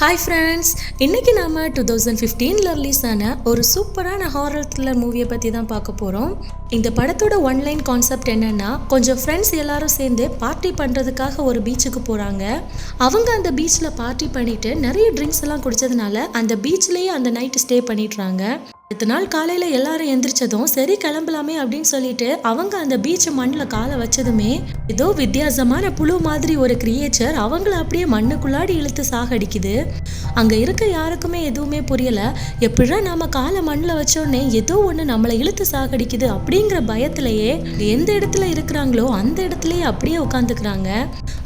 Hi friends இன்றைக்கி நாம் two thousand ஃபிஃப்டீனில் release ஆன ஒரு சூப்பரான ஹாரர் த்ரில்லர் மூவியை பற்றி தான் பார்க்க போகிறோம் இந்த படத்தோட ஒன்லைன் கான்செப்ட் என்னென்னா கொஞ்சம் ஃப்ரெண்ட்ஸ் எல்லாரும் சேர்ந்து பார்ட்டி பண்ணுறதுக்காக ஒரு பீச்சுக்கு போகிறாங்க அவங்க அந்த பீச்சில் பார்ட்டி பண்ணிவிட்டு நிறைய ட்ரிங்க்ஸ் எல்லாம் குடித்ததுனால அந்த பீச்லேயே அந்த நைட்டு ஸ்டே பண்ணிடுறாங்க. அடுத்த நாள் காலையில் எல்லாரும் எந்திரிச்சதும் சரி கிளம்பலாமே அப்படின்னு சொல்லிட்டு அவங்க அந்த பீச் மண்ணில் காலை வச்சதுமே ஏதோ வித்தியாசமான புழு மாதிரி ஒரு கிரியேச்சர் அவங்கள அப்படியே மண்ணுக்குள்ளாடி இழுத்து சாகடிக்குது. அங்கே இருக்க யாருக்குமே எதுவுமே புரியலை. எப்படிடா நாம காலை மண்ணில் வச்சோடனே ஏதோ ஒன்று நம்மளை இழுத்து சாகடிக்குது அப்படிங்கிற பயத்திலேயே எந்த இடத்துல இருக்கிறாங்களோ அந்த இடத்துலயே அப்படியே உட்காந்துக்கிறாங்க.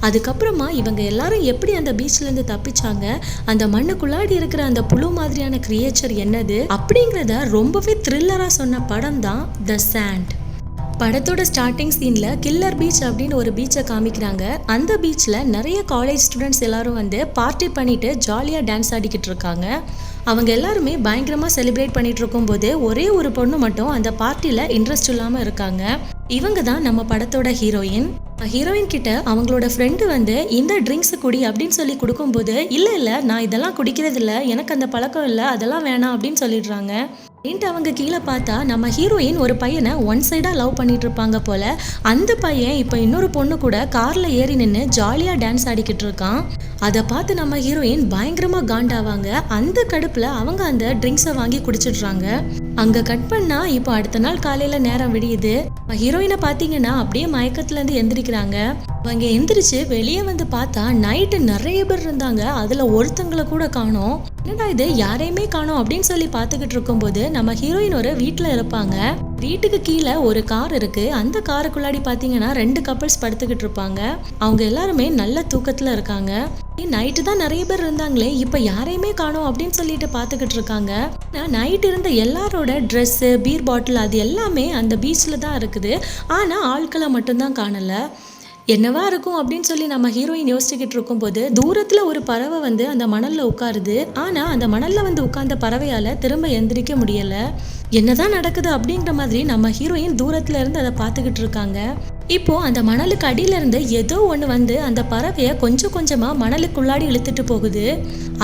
அதுக்கப்புறமா இவங்க எல்லாரும் எப்படி அந்த பீச்லேருந்து தப்பிச்சாங்க? அந்த மண்ணுக்குள்ளாடி இருக்கிற அந்த புழு மாதிரியான கிரியேச்சர் என்னது? அப்படிங்கிறத ரொம்பவே த்ரில்லராக சொன்ன படம் தான் த சாண்ட் படத்தோட ஸ்டார்டிங் சீனில் கில்லர் பீச் அப்படின்னு ஒரு பீச்சை காமிக்கிறாங்க. அந்த பீச்சில் நிறைய காலேஜ் ஸ்டூடெண்ட்ஸ் எல்லாரும் வந்து பார்ட்டி பண்ணிட்டு ஜாலியாக டான்ஸ் ஆடிக்கிட்டு இருக்காங்க. அவங்க எல்லாருமே பயங்கரமாக செலிப்ரேட் பண்ணிட்டு இருக்கும்போது ஒரே ஒரு பொண்ணு மட்டும் அந்த பார்ட்டியில் இன்ட்ரெஸ்ட் இல்லாமல் இருக்காங்க. இவங்க தான் நம்ம படத்தோட ஹீரோயின் ஹீரோயின் கிட்ட அவங்களோட ஃப்ரெண்டு வந்து இந்த ட்ரிங்க்ஸ் குடி அப்படின்னு சொல்லி கொடுக்கும்போது இல்லை இல்லை நான் இதெல்லாம் குடிக்கிறது இல்லை எனக்கு அந்த பழக்கம் இல்லை. அதெல்லாம் வேணாம் அப்படின்னு சொல்லிடுறாங்க. அப்படின்ட்டு அவங்க கீழே பார்த்தா நம்ம ஹீரோயின் ஒரு பையனை ஒன் சைடாக லவ் பண்ணிட்டு இருப்பாங்க போல. அந்த பையன் இப்போ இன்னொரு பொண்ணு கூட காரில் ஏறி நின்று ஜாலியாக டான்ஸ் ஆடிக்கிட்டு இருக்கான். அதை பார்த்து நம்ம ஹீரோயின் பயங்கரமாக காண்டாவாங்க. அந்த கடுப்பில் அவங்க அந்த ட்ரிங்க்ஸை வாங்கி குடிச்சிடுறாங்க. அங்கே கட் பண்ணா இப்போ அடுத்த நாள் காலையில் நேரம் விடியுது. ஹீரோயினை பார்த்தீங்கன்னா அப்படியே மயக்கத்துலேருந்து எந்திரிக்கிறாங்க. அவங்க எந்திரிச்சு வெளியே வந்து பார்த்தா நைட்டு நிறைய பேர் இருந்தாங்க. அதில் ஒருத்தங்களை கூட காணோம். என்னடா இது? யாரையுமே காணோம் அப்படின்னு சொல்லி பார்த்துக்கிட்டு இருக்கும்போது நம்ம ஹீரோயின் ஒரு வீட்டில் இருப்பாங்க. வீட்டுக்கு கீழே ஒரு கார் இருக்கு. அந்த காருக்குள்ளாடி பார்த்தீங்கன்னா ரெண்டு கப்பல்ஸ் படுத்துக்கிட்டு இருப்பாங்க. அவங்க எல்லாருமே நல்ல தூக்கத்தில் இருக்காங்க. நைட்டு தான் நிறைய பேர் இருந்தாங்களே இப்போ யாரையுமே காணோம் அப்படின்னு சொல்லிட்டு பார்த்துக்கிட்டு இருக்காங்க. நைட் இருந்த எல்லாரோட ட்ரெஸ்ஸு பீர் பாட்டில் அது எல்லாமே அந்த பீச்சில் தான் இருக்குது. ஆனால் ஆட்களை மட்டும்தான் காணலை. என்னவா இருக்கும் அப்படின்னு சொல்லி நம்ம ஹீரோயின் யோசிச்சுக்கிட்டு இருக்கும்போது தூரத்தில் ஒரு பறவை வந்து அந்த மணலில் உட்காருது. ஆனால் அந்த மணலில் வந்து உட்கார்ந்த பறவையால் திரும்ப எந்திரிக்க முடியலை. என்னதான் நடக்குது அப்படிங்கிற மாதிரி நம்ம ஹீரோயின் தூரத்துல இருந்து அதை பார்த்துக்கிட்டு இருக்காங்க. இப்போ அந்த மணலுக்கு அடியில இருந்து ஏதோ ஒன்று வந்து அந்த பறவையை கொஞ்சம் கொஞ்சமா மணலுக்குள்ளாடி இழுத்துட்டு போகுது.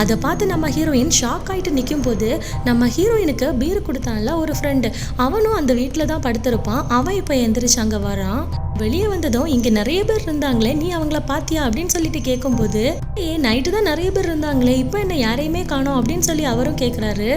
அதை பார்த்து நம்ம ஹீரோயின் ஷாக் ஆயிட்டு நிற்கும் போது நம்ம ஹீரோயினுக்கு பீர் கொடுத்தான்ல ஒரு ஃப்ரெண்டு அவனும் அந்த வீட்டில் தான் படுத்திருப்பான். அவன் இப்போ எந்திரிச்சு அங்கே வரான் வெளியே வந்ததும் இங்க நிறைய பேர் இருந்தாங்களே நீ அவங்கள பாத்தியா அப்படின்னு சொல்லிட்டு கேட்கும்போது ஏ நைட்டு தான் நிறைய பேர் இருந்தாங்களே இப்போ என்ன யாரையுமே காணோம் அப்படின்னு சொல்லி அவரும் கேட்குறாரு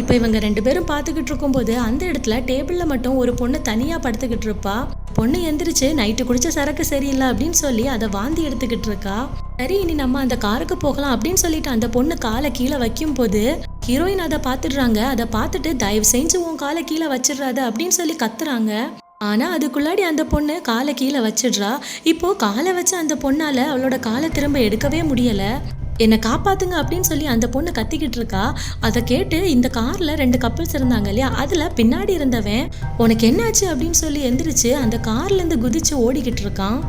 இப்போ இவங்க ரெண்டு பேரும் பார்த்துக்கிட்டு இருக்கும்போது அந்த இடத்துல டேபிளில் மட்டும் ஒரு பொண்ணு தனியாக படுத்துக்கிட்டு இருப்பா. பொண்ணு எந்திரிச்சு நைட்டு குடிச்ச சரக்கு சரியில்லை அப்படின்னு சொல்லி அதை வாந்தி எடுத்துக்கிட்டு இருக்கா. சரி இனி நம்ம அந்த காருக்கு போகலாம் அப்படின்னு சொல்லிட்டு அந்த பொண்ணு காலை கீழே வைக்கும் போது ஹீரோயின் அதை பார்த்துடுறாங்க அதை பார்த்துட்டு தயவு செஞ்சு உன் காலை கீழே வச்சிடுறாத அப்படின்னு சொல்லி கத்துறாங்க. ஆனால் அதுக்குள்ளாடி அந்த பொண்ணு காலை கீழே வச்சிடுறா. இப்போது காலை வச்ச அந்த பொண்ணால் அவளோட காலை திரும்ப எடுக்கவே முடியலை. என்னை காப்பாத்துங்க அப்படின்னு சொல்லி அந்த பொண்ணு கத்திக்கிட்டு இருக்கா. அதை கேட்டு இந்த கார்ல ரெண்டு கப்பல்ஸ் இருந்தாங்க இல்லையா? அதுல பின்னாடி இருந்தவன் உனக்கு என்னாச்சு? அப்படின்னு சொல்லி எந்திரிச்சு அந்த கார்ல இருந்து குதிச்சு ஓடிக்கிட்டு இருக்கான்.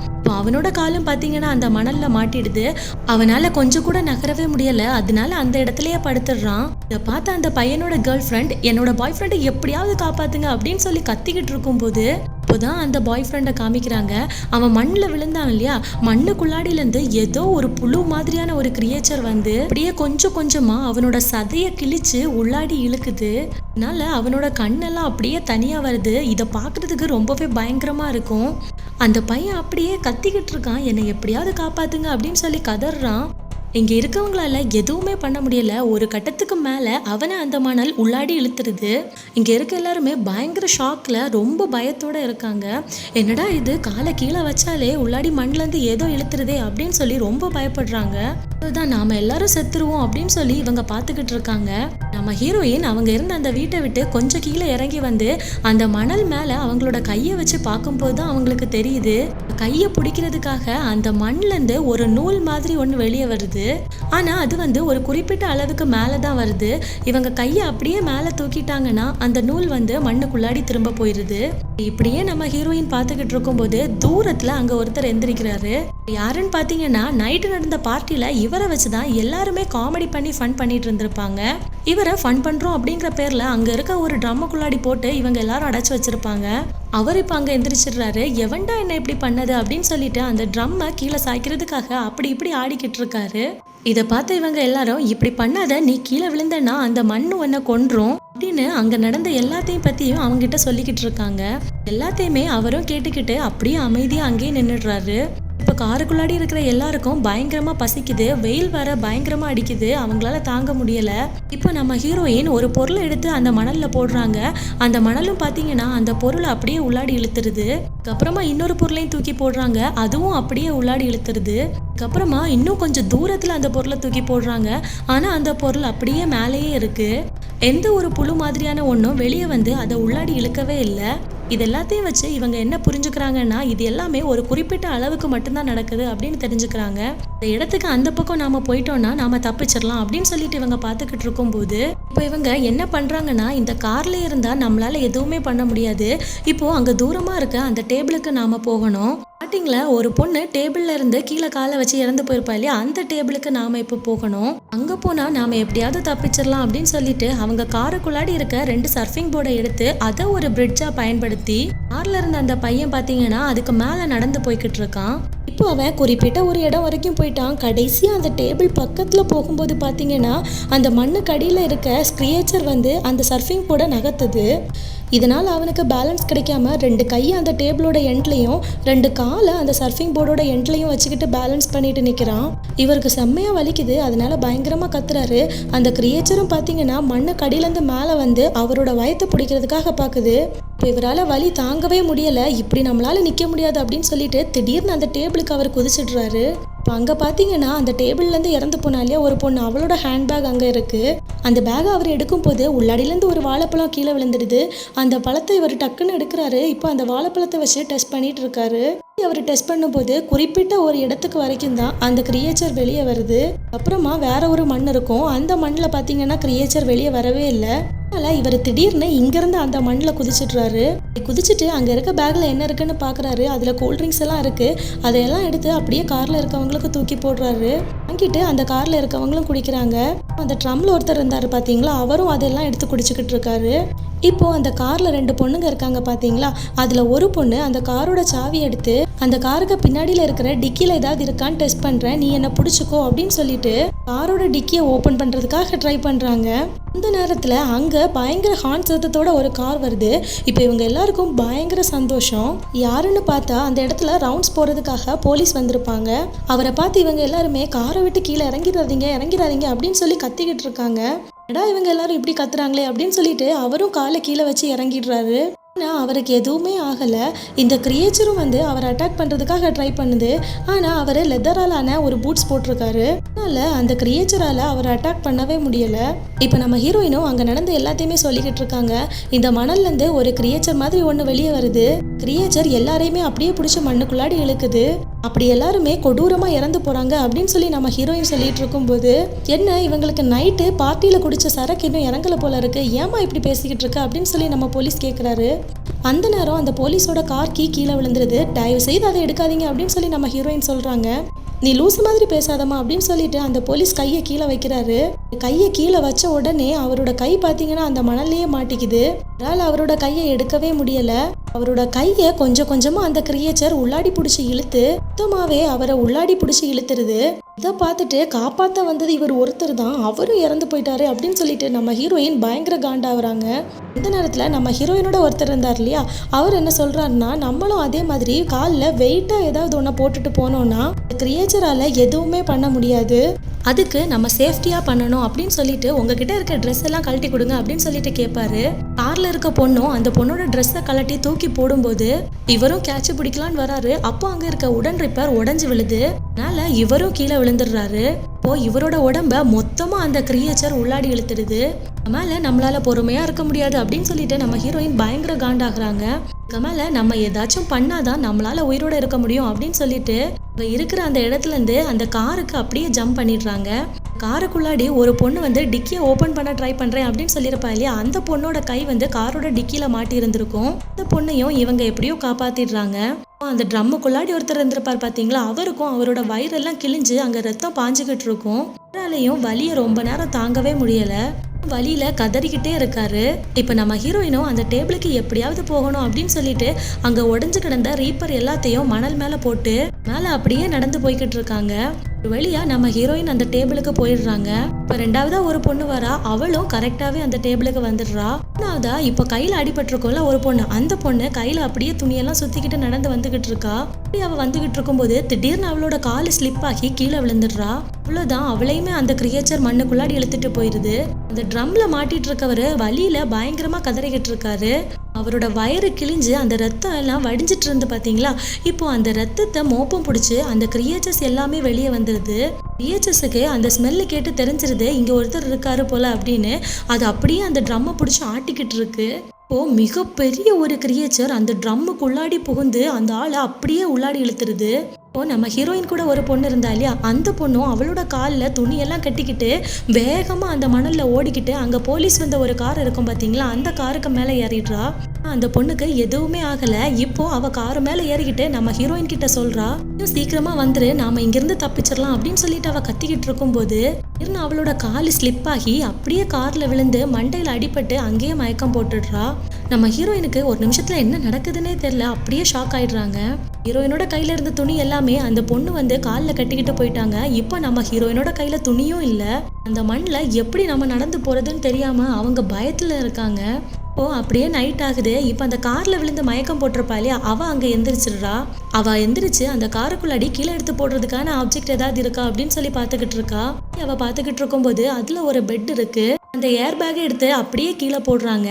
அவனோட காலும் பார்த்தீங்கன்னா அந்த மணல்ல மாட்டிடுது. அவனால கொஞ்சம் கூட நகரவே முடியல. அதனால அந்த இடத்துலயே படுத்துடுறான். இதை பார்த்த அந்த பையனோட கேர்ள் ஃப்ரெண்ட் என்னோட பாய் ஃப்ரெண்டை எப்படியாவது காப்பாத்துங்க அப்படின்னு சொல்லி கத்திக்கிட்டு இருக்கும்போது அப்போதான் அந்த பாய் ஃப்ரெண்டை காமிக்கிறாங்க. அவன் மண்ணில் விழுந்தான் இல்லையா? மண்ணுக்குள்ளாடியிலேருந்து ஏதோ ஒரு புழு மாதிரியான ஒரு கிரியேச்சர் வந்து அப்படியே கொஞ்சம் கொஞ்சமாக அவனோட சதையை கிழிச்சு உள்ளாடி இழுக்குது. அதனால அவனோட கண்ணெல்லாம் அப்படியே தனியாக வருது. இதை பார்க்கறதுக்கு ரொம்பவே பயங்கரமாக இருக்கும். அந்த பையன் அப்படியே கத்திக்கிட்டு இருக்கான். என்னை எப்படியாவது காப்பாத்துங்க அப்படின்னு சொல்லி கதறான். இங்க இருக்கவங்களால எதுவுமே பண்ண முடியல. ஒரு கட்டத்துக்கு மேல அவனை அந்த மணல் உள்ளாடி இழுத்துருது. இங்க இருக்க எல்லாருமே பயங்கர ஷாக்ல ரொம்ப பயத்தோட இருக்காங்க. என்னடா இது? காலை கீழே வச்சாலே உள்ளாடி மண்ணுல இருந்து ஏதோ இழுத்துருதே அப்படின்னு சொல்லி ரொம்ப பயப்படுறாங்க. அதுதான் நாம எல்லாரும் செத்துருவோம் அப்படின்னு சொல்லி இவங்க பார்த்துக்கிட்டு இருக்காங்க. நம்ம ஹீரோயின் அவங்க இருந்த அந்த வீட்டை விட்டு கொஞ்சம் கீழே இறங்கி வந்து அந்த மணல் மேல அவங்களோட கையை வச்சு பார்க்கும்போது தான் அவங்களுக்கு தெரியுது. கையை பிடிக்கிறதுக்காக அந்த மண்லேருந்து இருந்து ஒரு நூல் மாதிரி ஒன்று வெளியே வருது. ஆனா அது வந்து ஒரு குறிப்பிட்ட அளவுக்கு மேலே தான் வருது. இவங்க கையை அப்படியே மேலே தூக்கிட்டாங்கன்னா அந்த நூல் வந்து மண்ணுக்குள்ளாடி திரும்ப போயிடுது இப்படியே நம்ம ஹீரோயின் பார்த்துக்கிட்டு இருக்கும்போது தூரத்தில் அங்க ஒருத்தர் எந்திரிக்கிறாரு. யாருன்னு பார்த்தீங்கன்னா நைட்டு நடந்த பார்ட்டியில இவரை வச்சு தான் எல்லாருமே காமெடி பண்ணி ஃபன் பண்ணிட்டு இருந்திருப்பாங்க. இவரை ஃபன் பண்ணுறோம் அப்படிங்கிற பேரில் அங்கே இருக்க ஒரு ட்ரம்முக்குள்ளாடி போட்டு இவங்க எல்லாரும் அடைச்சி வச்சுருப்பாங்க. அவர் இப்போ அங்கே எந்திரிச்சிடுறாரு. எவன்டா என்ன இப்படி பண்ணது? அப்படின்னு சொல்லிட்டு அந்த ட்ரம்மை கீழே சாய்க்கிறதுக்காக அப்படி இப்படி ஆடிக்கிட்டு இருக்காரு. இதை பார்த்த இவங்க எல்லாரும் இப்படி பண்ணாத நீ கீழே விழுந்தனா அந்த மண்ணு உன்னை கொன்றும். அப்படின்னு அங்கே நடந்த எல்லாத்தையும் பற்றியும் அவங்ககிட்ட சொல்லிக்கிட்டு இருக்காங்க. எல்லாத்தையுமே அவரும் கேட்டுக்கிட்டு அப்படியே அமைதியாக அங்கேயே நின்றுடுறாரு இப்போ காருக்குள்ளாடி இருக்கிற எல்லாருக்கும் பயங்கரமா பசிக்குது. வெயில் வர பயங்கரமா அடிக்குது. அவங்களால தாங்க முடியல. இப்போ நம்ம ஹீரோயின் ஒரு பொருளை எடுத்து அந்த மணல்ல போடுறாங்க. அந்த மணலும் பாத்தீங்கன்னா அந்த பொருளை அப்படியே உள்ளாடி இழுத்துருது. அதுக்கப்புறமா இன்னொரு பொருளையும் தூக்கி போடுறாங்க. அதுவும் அப்படியே உள்ளாடி இழுத்துருது. அதுக்கப்புறமா இன்னும் கொஞ்சம் தூரத்துல அந்த பொருளை தூக்கி போடுறாங்க. ஆனா அந்த பொருள் அப்படியே மேலேயே இருக்கு. எந்த ஒரு புழு மாதிரியான ஒன்றும் வெளியே வந்து அதை உள்ளாடி இழுக்கவே இல்லை. இது எல்லாத்தையும் வச்சு இவங்க என்ன புரிஞ்சுக்கிறாங்கன்னா இது எல்லாமே ஒரு குறிப்பிட்ட அளவுக்கு மட்டும்தான் நடக்குது அப்படின்னு தெரிஞ்சுக்கிறாங்க. இந்த இடத்துக்கு அந்த பக்கம் நாம போயிட்டோம்னா நாம தப்பிச்சிடலாம் அப்படின்னு சொல்லிட்டு இவங்க பார்த்துக்கிட்டு இருக்கும்போது இப்போ இவங்க என்ன பண்றாங்கன்னா இந்த கார்ல இருந்தா நம்மளால எதுவுமே பண்ண முடியாது. இப்போ அங்க தூரமா இருக்க அந்த டேபிளுக்கு நாம போகணும். ஸ்டார்டிங்கில் ஒரு பொண்ணு டேபிள்ல இருந்து கீழே காலை வச்சு இறந்து போயிருப்பா இல்லையா? அந்த டேபிளுக்கு நாம் இப்போ போகணும்? அங்கே போனால் நாம் எப்படியாவது தப்பிச்சிடலாம் அப்படின்னு சொல்லிட்டு அவங்க காருக்குள்ளாடி இருக்க ரெண்டு சர்ஃபிங் போர்டை எடுத்து அதை ஒரு பிரிட்ஜாக பயன்படுத்தி கார்ல இருந்த அந்த பையன் பார்த்தீங்கன்னா அதுக்கு மேலே நடந்து போய்கிட்டு இருக்கான். இப்போ அவன் குறிப்பிட்ட ஒரு இடம் வரைக்கும் போயிட்டான். கடைசியாக அந்த டேபிள் பக்கத்தில் போகும்போது பார்த்தீங்கன்னா அந்த மண்ணுக்கு அடியில் இருக்க ஸ்க்ரியேச்சர் வந்து அந்த சர்ஃபிங் போர்டை நகர்த்துது. இதனால் அவனுக்கு பேலன்ஸ் கிடைக்காம ரெண்டு கையை அந்த டேபிளோட எண்ட்லையும் ரெண்டு காலை அந்த சர்ஃபிங் போர்டோட எண்ட்லையும் வச்சுக்கிட்டு பேலன்ஸ் பண்ணிட்டு நிற்கிறான் இவருக்கு செம்மையாக வலிக்குது. அதனால பயங்கரமாக கத்துறாரு. அந்த கிரியேச்சரும் பார்த்தீங்கன்னா மண்ணு கடியிலேருந்து மேலே வந்து அவரோட வயத்தை பிடிக்கிறதுக்காக பார்க்குது இப்போ இவரால் வலி தாங்கவே முடியலை. இப்படி நம்மளால் நிற்க முடியாது அப்படின்னு சொல்லிட்டு திடீர்னு அந்த டேபிளுக்கு அவர் குதிச்சிடுறாரு. இப்போ அங்கே பார்த்தீங்கன்னா அந்த டேபிள்லேருந்து இறந்து போனாலே ஒரு பொண்ணு அவளோட ஹேண்ட்பேக் அங்கே இருக்குது அந்த பேகை அவர் எடுக்கும் போது உள்ளாடிலேருந்து ஒரு வாழைப்பழம் கீழே விழுந்துடுது. அந்த பழத்தை இவர் டக்குன்னு எடுக்கிறாரு. இப்போ அந்த வாழைப்பழத்தை வச்சு டெஸ்ட் பண்ணிட்டு இருக்காரு. அவர் டெஸ்ட் பண்ணும்போது குறிப்பிட்ட ஒரு இடத்துக்கு வரைக்கும் தான் அந்த கிரியேச்சர் வெளியே வருது. அப்புறமா வேற ஒரு மண் இருக்கும். அந்த மண்ணில் பார்த்தீங்கன்னா கிரியேச்சர் வெளியே வரவே இல்லை. அதனால இவர் திடீர்னு இங்கேருந்து அந்த மண்ணில் குதிச்சிட்றாரு. குதிச்சுட்டு அங்கே இருக்க பேக்கில் என்ன இருக்குன்னு பார்க்குறாரு அதில் கூல்ட்ரிங்க்ஸ் எல்லாம் இருக்குது அதையெல்லாம் எடுத்து அப்படியே காரில் இருக்கவங்களுக்கு தூக்கி போடுறாரு. வாங்கிட்டு அந்த காரில் இருக்கவங்களும் குடிக்கிறாங்க. அந்த ட்ரம்ல ஒருத்தர் இருந்தார் பார்த்தீங்களா அவரும் அதெல்லாம் எடுத்து குடிச்சிக்கிட்டு இருக்காரு. இப்போ அந்த காரில் ரெண்டு பொண்ணுங்க இருக்காங்க பார்த்தீங்களா அதில் ஒரு பொண்ணு அந்த காரோட சாவி எடுத்து அந்த காருக்கு பின்னாடியில் இருக்கிற டிக்கியில் ஏதாவது இருக்கான்னு டெஸ்ட் பண்ணுறேன் நீ என்னை பிடிச்சிக்கோ அப்படின்னு சொல்லிட்டு காரோட டிக்கியை ஓப்பன் பண்ணுறதுக்காக ட்ரை பண்ணுறாங்க அந்த நேரத்தில் அங்கே பயங்கர ஹார்ன் சத்தத்தோட ஒரு கார் வருது. இப்போ இவங்க எல்லாருக்கும் பயங்கர சந்தோஷம். யாருன்னு பார்த்தா அந்த இடத்துல ரவுண்ட்ஸ் போகிறதுக்காக போலீஸ் வந்திருப்பாங்க. அவரை பார்த்து இவங்க எல்லாருமே காரை விட்டு கீழே இறங்கிடாதீங்க இறங்கிடாதீங்க அப்படின்னு சொல்லி கத்திக்கிட்டு இருக்காங்க. எடா இவங்க எல்லாரும் இப்படி கத்துறாங்களே அப்படின்னு சொல்லிட்டு அவரும் காலை கீழே வச்சு இறங்கிடுறாரு. ஆனால் அவருக்கு எதுவுமே ஆகலை. இந்த கிரியேச்சரும் வந்து அவரை அட்டாக் பண்ணுறதுக்காக ட்ரை பண்ணுது. ஆனால் அவர் லெதராலான ஒரு பூட்ஸ் போட்டிருக்காரு. அதனால அந்த கிரியேச்சரால் அவரை அட்டாக் பண்ணவே முடியலை. இப்போ நம்ம ஹீரோயினும் அங்கே நடந்த எல்லாத்தையுமே சொல்லிக்கிட்டு இருக்காங்க. இந்த மணல்லேருந்து ஒரு கிரியேச்சர் மாதிரி ஒன்று வெளியே வருது. கிரியேச்சர் எல்லாரையுமே அப்படியே பிடிச்சி மண்ணுக்குள்ளாடி இழுக்குது. அப்படி எல்லாருமே கொடூரமாக இறந்து போகிறாங்க அப்படின்னு சொல்லி நம்ம ஹீரோயின் சொல்லிட்டு இருக்கும்போது என்ன இவங்களுக்கு நைட்டு பார்ட்டியில் குடிச்ச சரக்கு இன்னும் இறங்கல போல இருக்கு. ஏமா இப்படி பேசிக்கிட்டு இருக்கு? அப்படின்னு சொல்லி நம்ம போலீஸ் கேட்குறாரு அந்த நேரம் அந்த போலீஸோட கார் கீ கீழே விழுந்துருது. தயவு செய்து அதை எடுக்காதீங்க அப்படின்னு சொல்லி நம்ம ஹீரோயின் சொல்கிறாங்க நீ லூசு மாதிரி பேசாதம்மா அப்படின்னு சொல்லிட்டு அந்த போலீஸ் கையை கீழே வைக்கிறாரு. கையை கீழே வச்ச உடனே அவரோட கை பார்த்தீங்கன்னா அந்த மணல்லையே மாட்டிக்குது. அவரால் அவரோட கையை எடுக்கவே முடியல. அவரோட கையை கொஞ்சம் கொஞ்சமா அந்த கிரியேச்சர் உள்ளாடி பிடிச்சி இழுத்து மொத்தமாவே அவரை உள்ளாடி பிடிச்சி இழுத்துருது. இதை பார்த்துட்டு காப்பாத்த வந்தது இவர் ஒருத்தர் தான். அவரும் இறந்து போயிட்டாரு அப்படின்னு சொல்லிட்டு நம்ம ஹீரோயின் பயங்கர காண்டாகிறாங்க இந்த நேரத்தில் நம்ம ஹீரோயினோட ஒருத்தர் இருந்தார் இல்லையா? அவர் என்ன சொல்றாருன்னா நம்மளும் அதே மாதிரி காலில் வெயிட்டாக ஏதாவது ஒன்று போட்டுட்டு போனோம்னா கிரியேச்சரால் எதுவுமே பண்ண முடியாது. அதுக்கு நம்ம சேஃப்டியாக பண்ணணும் அப்படின்னு சொல்லிட்டு உங்ககிட்ட இருக்க ட்ரெஸ் எல்லாம் கழட்டி கொடுங்க அப்படின்னு சொல்லிட்டு கேட்பாரு கார்ல இருக்க பொண்ணும் அந்த பொண்ணோட ட்ரெஸ்ஸை கழட்டி தூக்கி போடும்போது இவரும் கேட்ச் பிடிக்கலான்னு வராரு. அப்போ அங்க இருக்க உடன் ரிப்பேர் உடஞ்சு விழுது. அதனால இவரும் கீழே விழுந்துடுறாரு. இப்போ இவரோட உடம்ப மொத்தமா அந்த கிரியேச்சர் உள்ளாடி இழுத்துடுது. மேல நம்மளால பொறுமையா இருக்க முடியாது அப்படின்னு சொல்லிட்டு நம்ம ஹீரோயின் பயங்கர காண்டாகிறாங்க. மேல நம்ம ஏதாச்சும் பண்ணாதான் நம்மளால உயிரோட இருக்க முடியும் அப்படின்னு சொல்லிட்டு இவ இருக்கிற அந்த இடத்துல இருந்து அந்த காருக்கு அப்படியே ஜம்ப் பண்ணிடுறாங்க. காருக்குள்ளாடி ஒரு பொண்ணு வந்து டிக்கியை ஓப்பன் பண்ண ட்ரை பண்றேன் அப்படின்னு சொல்லியிருப்பா இல்லையா? அந்த பொண்ணோட கை வந்து காரோட டிக்கியில மாட்டி இருந்திருக்கும். அந்த பொண்ணையும் இவங்க எப்படியோ காப்பாத்திடுறாங்க. அந்த ட்ரம்முக்குள்ளாடி ஒருத்தர் இருந்திருப்பார் பாத்தீங்களா? அவருக்கும் அவரோட வயிறெல்லாம் கிழிஞ்சு அங்க ரத்தம் பாஞ்சுக்கிட்டு இருக்கும். அவராலையும் வலியை ரொம்ப நேரம் தாங்கவே முடியல. வழியில கதறிக்கிட்டே இருக்காரு. இப்போ நம்ம ஹீரோயினும் அந்த டேபிளுக்கு எப்படியாவது போகணும் அப்படின்னு சொல்லிட்டு அங்க உடஞ்சு கிடந்த ரீப்பர் எல்லாத்தையும் மணல் மேல போட்டு மேல அப்படியே நடந்து போய்கிட்டு இருக்காங்க. ஒரு வழியா நம்ம ஹீரோயின் அந்த டேபிளுக்கு போயிடுறாங்க. இப்போ ரெண்டாவதா ஒரு பொண்ணு வரா அவளும் கரெக்டாவே அந்த டேபிளுக்கு வந்துடுறா. மூணாவதா இப்போ கையில் அடிபட்டிருக்கோம்ல ஒரு பொண்ணு. அந்த பொண்ணு கையில் அப்படியே துணியெல்லாம் சுத்திக்கிட்டு நடந்து வந்துகிட்டு இருக்கா. அப்படி அவள் வந்துகிட்டு இருக்கும்போது திடீர்னு அவளோட காலு ஸ்லிப் ஆகி கீழே விழுந்துடுறா. அவ்வளோதான் அவளையுமே அந்த கிரியேச்சர் மண்ணுக்குள்ளாடி இழுத்துட்டு போயிருது. அந்த ட்ரம்ல மாட்டிட்டு இருக்கவரு வழியில பயங்கரமா கதறிக்கிட்டு இருக்காரு. அவரோட வயிறு கிழிஞ்சு அந்த ரத்தம் எல்லாம் வடிஞ்சிட்டு இருந்து பார்த்தீங்களா இப்போ அந்த ரத்தத்தை மோப்பம் பிடிச்சி அந்த கிரியேச்சர்ஸ் எல்லாமே வெளியே வந்துடுது கிரியேச்சர்ஸுக்கு அந்த ஸ்மெல்லு கேட்டு தெரிஞ்சிருது. இங்கே ஒருத்தர் இருக்காரு போல அப்படின்னு. அது அப்படியே அந்த ட்ரம்மை பிடிச்சி ஆட்டிக்கிட்டு இருக்கு. இப்போ மிகப்பெரிய ஒரு கிரியேச்சர் அந்த ட்ரம்முக்குள்ளாடி புகுந்து அந்த ஆளை அப்படியே உள்ளாடி இழுத்துருது. இப்போ நம்ம ஹீரோயின் கூட ஒரு பொண்ணு இருந்தா இல்லையா அந்த பொண்ணும் அவளோட காலில் துணியெல்லாம் கட்டிக்கிட்டு வேகமாக அந்த மணலில் ஓடிக்கிட்டு அங்கே போலீஸ் வந்த ஒரு கார் இருக்கும் பார்த்தீங்களா அந்த காருக்கு மேலே ஏறிடுறா. அந்த பொண்ணுக்கு எதுவுமே ஆகலை. இப்போ அவ காரு மேலே ஏறிக்கிட்டு நம்ம ஹீரோயின் கிட்ட சொல்றா இன்னும் சீக்கிரமா வந்துரு நாம இங்கிருந்து தப்பிச்சிடலாம் அப்படின்னு சொல்லிட்டு அவ கத்திக்கிட்டு இருக்கும்போது திடீர்னு அவளோட காலு ஸ்லிப் ஆகி அப்படியே கார்ல விழுந்து மண்டையில அடிபட்டு அங்கேயே மயக்கம் போட்டுடுறா. நம்ம ஹீரோயினுக்கு ஒரு நிமிஷத்துல என்ன நடக்குதுன்னே தெரியல அப்படியே ஷாக் ஆயிடுறாங்க. ஹீரோயினோட கையில இருந்த துணி எல்லாமே அந்த பொண்ணு வந்து காலில் கட்டிக்கிட்டு போயிட்டாங்க. இப்போ நம்ம ஹீரோயினோட கையில துணியும் இல்லை. அந்த மண்ணில் எப்படி நம்ம நடந்து போறதுன்னு தெரியாம அவங்க பயத்துல இருக்காங்க. ஓ அப்படியே நைட் ஆகுது. இப்போ அந்த கார்ல விழுந்து மயக்கம் போட்டிருப்பா இல்லையா? அவ அங்க எந்திரிச்சிடுறா. அவ எந்திரிச்சு அந்த காருக்குள்ளாடி கீழே எடுத்து போடுறதுக்கான ஆப்ஜெக்ட் ஏதாவது இருக்கா அப்படின்னு சொல்லி பார்த்துக்கிட்டு இருக்கா. அவ பார்த்துக்கிட்டு இருக்கும்போது அதுல ஒரு பெட் இருக்கு. அந்த ஏர் பேக்கை எடுத்து அப்படியே கீழே போடுறாங்க.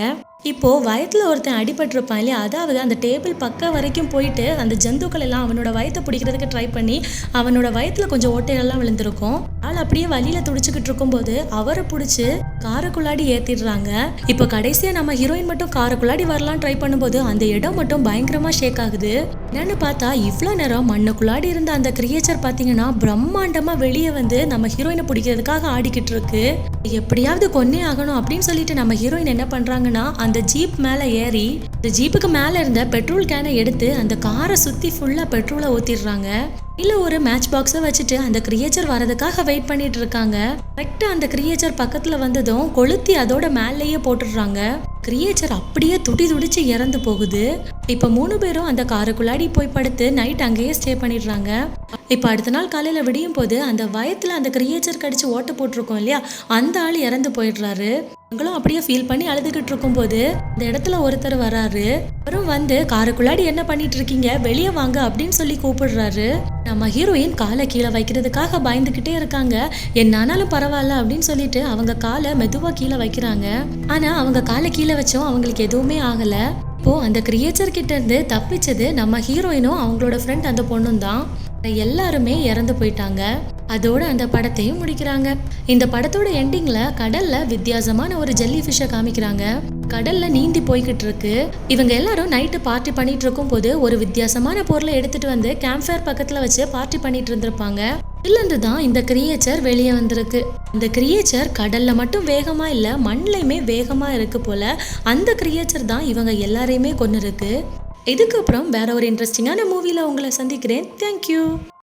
இப்போது வயத்தில் ஒருத்தன் அடிபட்டிருப்பான் இல்லையா? அதாவது அந்த டேபிள் பக்கம் வரைக்கும் போயிட்டு அந்த ஜந்துக்கள் எல்லாம் அவனோட வயத்தை பிடிக்கிறதுக்கு ட்ரை பண்ணி அவனோட வயத்தில் கொஞ்சம் ஓட்டையெல்லாம் விழுந்திருக்கும். ஆள் அப்படியே வழியில் துடிச்சுக்கிட்டு இருக்கும்போது அவரை பிடிச்சி காரக்குள்ளாடி ஏற்றிடுறாங்க இப்போ கடைசியாக நம்ம ஹீரோயின் மட்டும் காரக்குள்ளாடி வரலாம் ட்ரை பண்ணும்போது அந்த இடம் மட்டும் பயங்கரமாக ஷேக் ஆகுது. என்னன்னு பார்த்தா இவ்வளோ நேரம் மண்ணுக்குள்ளாடி இருந்த அந்த கிரியேச்சர் பார்த்தீங்கன்னா பிரம்மாண்டமாக வெளியே வந்து நம்ம ஹீரோயினை பிடிக்கிறதுக்காக ஆடிக்கிட்டு இருக்கு. எப்படியாவது கொன்னே ஆகணும் அப்படின்னு சொல்லிட்டு நம்ம ஹீரோயின் என்ன பண்ணுறாங்கன்னா அந்த அந்த ஜீப் மேல ஏறி இந்த ஜீப்புக்கு மேல இருந்த பெட்ரோல் கேனை எடுத்து அந்த காரை சுற்றி ஃபுல்லாக பெட்ரோலை ஊத்திடுறாங்க. இல்லை ஒரு மேட்ச் பாக்ஸை வச்சுட்டு அந்த கிரியேச்சர் வரதுக்காக வெயிட் பண்ணிட்டு இருக்காங்க. கரெக்டாக அந்த கிரியேச்சர் பக்கத்தில் வந்ததும் கொளுத்தி அதோட மேலேயே போட்டுடுறாங்க. கிரியேச்சர் அப்படியே துடி துடிச்சு இறந்து போகுது. இப்போ மூணு பேரும் அந்த காருக்குள்ளாடி போய் படுத்து நைட் அங்கேயே ஸ்டே பண்ணிடுறாங்க. இப்போ அடுத்த நாள் காலையில் விடியும் போது அந்த வயத்தில் அந்த கிரியேச்சர் கடிச்சு ஓட்ட போட்டிருக்கோம் இல்லையா? அந்த ஆள் இறந்து போயிடுறாரு. அவங்களும் அப்படியே ஃபீல் பண்ணி அழுதுகிட்டு இருக்கும்போது இந்த இடத்துல ஒருத்தர் வராரு. அவரும் வந்து காருக்குள்ளாடி என்ன பண்ணிட்டு இருக்கீங்க வெளியே வாங்க அப்படின்னு சொல்லி கூப்பிடுறாரு. நம்ம ஹீரோயின் காலை கீழே வைக்கிறதுக்காக பயந்துகிட்டே இருக்காங்க. என்னானாலும் பரவாயில்ல அப்படின்னு சொல்லிட்டு அவங்க காலை மெதுவா கீழே வைக்கிறாங்க. ஆனா அவங்க காலை கீழே வச்சோம் அவங்களுக்கு எதுவுமே ஆகல. இப்போ அந்த கிரியேச்சர் கிட்ட இருந்து தப்பிச்சது நம்ம ஹீரோயினும் அவங்களோட ஃப்ரெண்ட் அந்த பொண்ணும் தான். எல்லாருமே இறந்து போயிட்டாங்க. அதோட அந்த படத்தையும் முடிக்கிறாங்க. இந்த படத்தோட எண்டிங்ல கடல்ல வித்தியாசமான ஒரு ஜெல்லி ஃபிஷ்ஷை காமிக்கிறாங்க. கடல்ல நீந்தி போய்கிட்டு இருக்கு. இவங்க எல்லாரும் நைட்டு பார்ட்டி பண்ணிட்டு இருக்கும் போது ஒரு வித்தியாசமான பொருளை எடுத்துட்டு வந்து கேம்ப் ஃபயர் பக்கத்துல வச்சு பார்ட்டி பண்ணிட்டு இருந்திருப்பாங்க. இதுலேருந்து தான் இந்த கிரியேச்சர் வெளியே வந்திருக்கு. இந்த கிரியேச்சர் கடல்ல மட்டும் வேகமா இல்ல மண்லையுமே வேகமா இருக்கு போல அந்த கிரியேச்சர் தான் இவங்க எல்லாரையுமே கொண்டு இருக்கு இதுக்கப்புறம் வேற ஒரு இன்ட்ரெஸ்டிங்கான மூவியில் உங்களை சந்திக்கிறேன். தேங்க்யூ